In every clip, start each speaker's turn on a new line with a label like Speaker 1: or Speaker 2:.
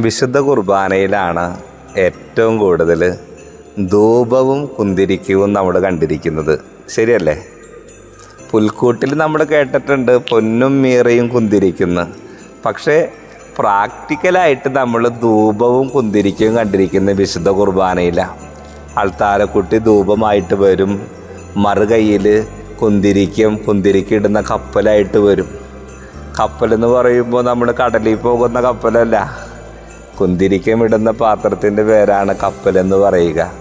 Speaker 1: വിശുദ്ധ കുർബാനയിലാണ് ഏറ്റവും കൂടുതൽ ധൂപവും കുന്തിരിക്കവും നമ്മൾ കണ്ടിരിക്കുന്നത്. ശരിയല്ലേ? പുൽക്കൂട്ടിൽ നമ്മൾ കേട്ടിട്ടുണ്ട് പൊന്നും മീറയും കുന്തിരിക്കുന്നു. പക്ഷേ പ്രാക്ടിക്കലായിട്ട് നമ്മൾ ധൂപവും കുന്തിരിക്കവും കണ്ടിരിക്കുന്ന വിശുദ്ധ കുർബാനയിലാണ് ആൾത്താരക്കുട്ടി ധൂപമായിട്ട് വരും. മറുകൈയിൽ കുന്തിരിക്കും കുന്തിരിക്കിടുന്ന കപ്പലായിട്ട് വരും. കപ്പലെന്ന് പറയുമ്പോൾ നമ്മൾ കടലിൽ പോകുന്ന കപ്പലല്ല. കുന്തിരിക്കം ഇടുന്ന പാത്രത്തിന്റെ പേരാണ് കപ്പലെന്ന് പറയുക.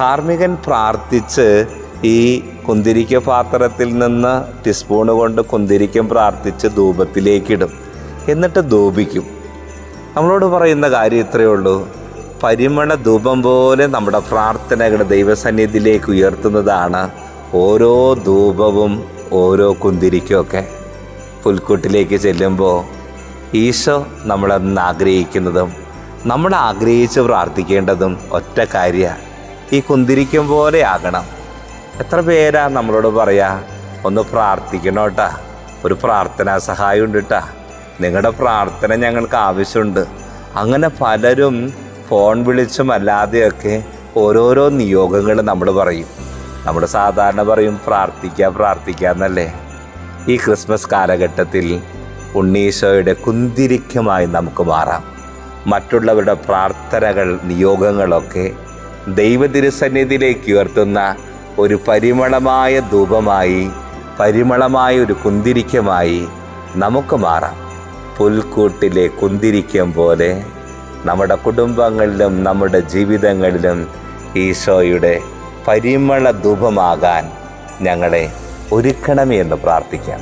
Speaker 1: കാർമികൻ പ്രാർത്ഥിച്ച് ഈ കുന്തിരിക്ക പാത്രത്തിൽ നിന്ന് ടീസ്പൂണ് കൊണ്ട് കുന്തിരിക്കം പ്രാർത്ഥിച്ച് ധൂപത്തിലേക്കിടും. എന്നിട്ട് ധൂപിക്കും. നമ്മളോട് പറയുന്ന കാര്യം ഇത്രയേ ഉള്ളൂ. പരിമണ ധൂപം പോലെ നമ്മുടെ പ്രാർത്ഥനകൾ ദൈവസന്നിധിയിലേക്ക് ഉയർത്തുന്നതാണ് ഓരോ ധൂപവും ഓരോ കുന്തിരിക്കുമൊക്കെ പുൽക്കൂട്ടിലേക്ക് ചെല്ലുമ്പോൾ ഈശോ നമ്മളെന്ന് ആഗ്രഹിക്കുന്നതും നമ്മൾ ആഗ്രഹിച്ച് പ്രാർത്ഥിക്കേണ്ടതും ഒറ്റ കാര്യമാണ് ഈ കുന്തിരിക്കും പോലെ ആകണം. എത്ര പേരാ നമ്മളോട് പറയാ ഒന്ന് പ്രാർത്ഥിക്കണോട്ടാ ഒരു പ്രാർത്ഥനാ സഹായം ഉണ്ട് കേട്ടാ. നിങ്ങളുടെ പ്രാർത്ഥന ഞങ്ങൾക്ക് ആവശ്യമുണ്ട്. അങ്ങനെ പലരും ഫോൺ വിളിച്ചും അല്ലാതെയൊക്കെ ഓരോരോ നിയോഗങ്ങൾ നമ്മൾ പറയും. നമ്മൾ സാധാരണ പറയും പ്രാർത്ഥിക്കുക പ്രാർത്ഥിക്കുക എന്നല്ലേ. ഈ ക്രിസ്മസ് കാലഘട്ടത്തിൽ ഉണ്ണീശോയുടെ കുന്തിരിക്കമായി നമുക്ക് മാറാം. മറ്റുള്ളവരുടെ പ്രാർത്ഥനകൾ നിയോഗങ്ങളൊക്കെ ദൈവതിരുസന്നിധിയിലേക്ക് ഉയർത്തുന്ന ഒരു പരിമളമായ ധൂപമായി പരിമളമായ ഒരു കുന്തിരിക്കമായി നമുക്ക് മാറാം. പുൽക്കൂട്ടിലെ കുന്തിരിക്കം പോലെ നമ്മുടെ കുടുംബങ്ങളിലും നമ്മുടെ ജീവിതങ്ങളിലും ഈശോയുടെ പരിമള ധൂപമാകാൻ ഞങ്ങളെ ഒരുക്കണമേ എന്ന് പ്രാർത്ഥിക്കാം.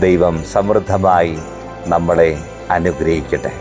Speaker 1: ദൈവം സമൃദ്ധമായി നമ്മളെ അനുഗ്രഹിക്കട്ടെ.